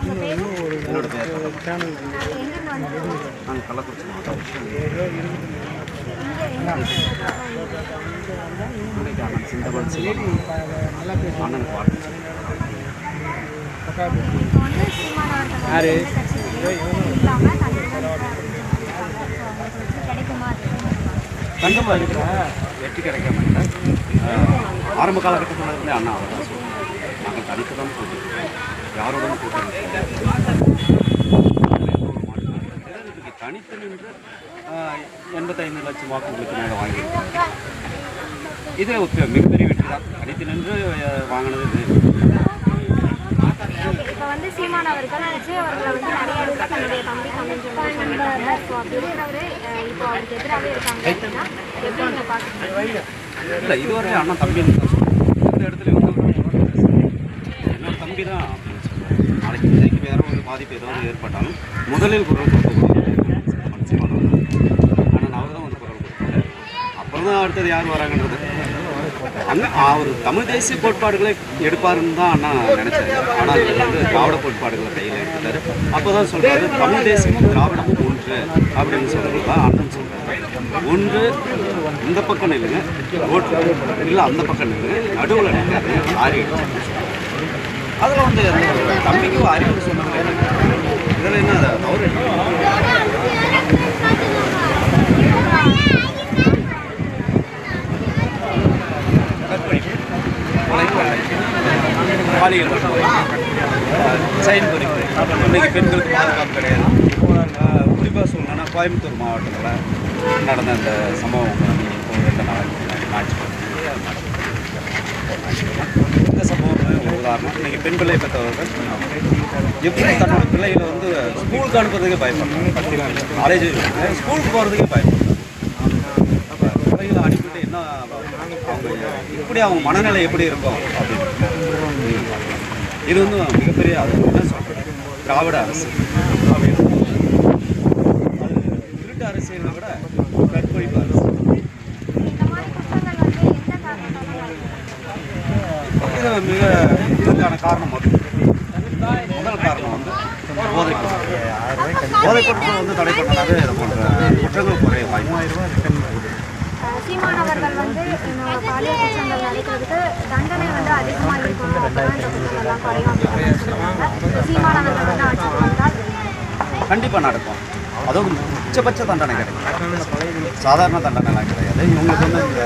உங்கள் பேர்? என்னோட பேர். நான் கள்ளக்குறிச்சி மாவட்டம். இன்னைக்கு அண்ணன் இல்லாமல் இருக்கிற வெற்றி கிடைக்க மாட்டேன் ஆரம்ப காலகட்டத்தில் இருந்தே அண்ணா அவர் தான் சொல்லுவாங்க நாங்கள் தனித்து தான் போட்டுருக்கோம் யாரோட கூட்டணி தனித்து நின்று எண்பத்தைந்து லட்சம் வாக்குகளுக்கு மேலே வாங்கியிருக்கோம் இது மிகப்பெரிய வெற்றி தான். தனித்து நின்று வாங்கினது இது. இப்போ வந்து சீமான் அவர்கள் விஜய் அவர்களை வந்து நிறைய இடத்துல தன்னுடைய தம்பி தம்பின்ற மாதிரி சொல்லியிருக்காங்க ஸோ அப்படி இருக்கிறவரு அஹ், இப்போ அவருக்கு எதிராகவே இருக்காங்க அப்படின்னா எப்படி நீங்கள் பார்க்குறீங்க? இல்லை இதுவரை அண்ணா தம்பின்னு தான் சொல்லுவேன் எந்த இடத்துலையும் வந்து என்னோட தம்பி தான் நாளைக்கு வேற ஒரு பாதிப்பு ஏதாவது ஏற்பட்டாலும் முதலில் குரல் கொடுக்கக்கூடிய ஆனால் அவர் தான் வந்து குரல் கொடுத்தாரு அப்புறம் தான் அடுத்தது யார் வராங்கன்றது. அண்ணா அவர் தமிழ் தேசிய கோட்பாடுகளை எடுப்பாருன்னு தான் அண்ணா நினைச்சாரு ஆனால் அவர் வந்து திராவிட கோட்பாடுகளை கையில் எடுத்துட்டாரு. அப்போ தான் சொல்றாரு தமிழ் தேசியமும் திராவிடமும் ஒன்று அப்படின்னு சொல்றது தான் அண்ணன் சொல்றாரு. ஒன்று இந்த பக்கம் நில்லுங்க. ஓட்டு இல்லை அந்த பக்கம் நில்லுங்க. நடுவில் நிற்காது அதில் வந்து அந்த தம்பிக்கு அறிவு சொன்னது இதில் என்ன தவறு? பாலியல் வன்முறை செயின் அப்புறம் இன்னைக்கு பெண்களுக்கு பாதுகாப்பு கிடையாது. குறிப்பாக சொல்லணும்னா கோயம்புத்தூர் மாவட்டத்தில் நடந்த அந்த சம்பவம் இப்போ ரெண்டு நாளைக்கு ஆட்சி இந்த சம்பவம் ஒரு உதாரணம். இன்றைக்கி பெண் பிள்ளை பெற்றவர்கள் எப்படி தன்னோட பிள்ளைகளை வந்து ஸ்கூலுக்கு அனுப்புறதுக்கே பயப்படுறாங்க? காலேஜ் ஸ்கூலுக்கு போகிறதுக்கே பயப்படுறாங்க. அப்போ பிள்ளைகளை அனுப்பிட்டு என்ன அவங்க இப்படி அவங்க மனநிலை எப்படி இருக்கும்? அப்படின்னு இது வந்து மிகப்பெரிய அது திராவிட அரசு. அது திருட்டு அரசியலை விட கற்பழிப்பு அரசு. இது மிக இதற்கான காரணம் வந்து முதல் காரணம் வந்து பொருட்கள் போதைப் பொருட்கள் வந்து தடை பண்ணாலே இது போன்ற குற்றங்கள் குறைய வாய்ப்பு. சீமான் அவர்கள் வந்து பாலியல் குற்றங்கள் நடக்கிறதுக்கு தண்டனை வந்து அதிகமாக இருக்கணும் அப்பதான் இந்த குற்றங்கள்லாம் குறையும் அப்படின்னு மாதிரி சொல்லுவாங்க சீமான் அவர்கள் வந்து ஆட்சிக்கு வந்தால் கண்டிப்பாக நடக்கும். அதுவும் உச்சபட்ச தண்டனை கிடைக்கும். சாதாரண தண்டனைலாம் கிடையாது. இவங்களுக்கு வந்து இந்த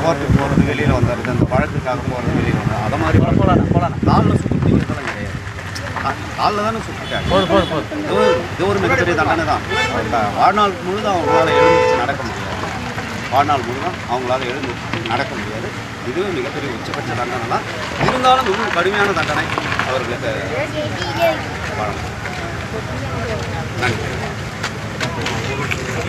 கோர்ட்டுக்கு போகிறது வெளியில் வந்துடுறது அந்த வழக்குக்காக போகிறது வெளியில் வந்து அதை மாதிரி போலாம் போலாம். காலில் சுற்றி பிடிக்கிறதெல்லாம் கிடையாது. காலில் தானே போது இது ஒரு- மிகப்பெரிய தண்டனை தான் வாழ்நாள் முழுதும் அவங்களால எழுந்துச்சு நடக்க முடியாது வாழ்நாள் முழுவதும் அவங்களால எழுந்து நடக்க முடியாது. இதுவும் மிகப்பெரிய உச்சபட்ச தண்டனை தான். இருந்தாலும் இன்னும் கடுமையான தண்டனை அவர்களுக்கு வழங்கும் நன்றி.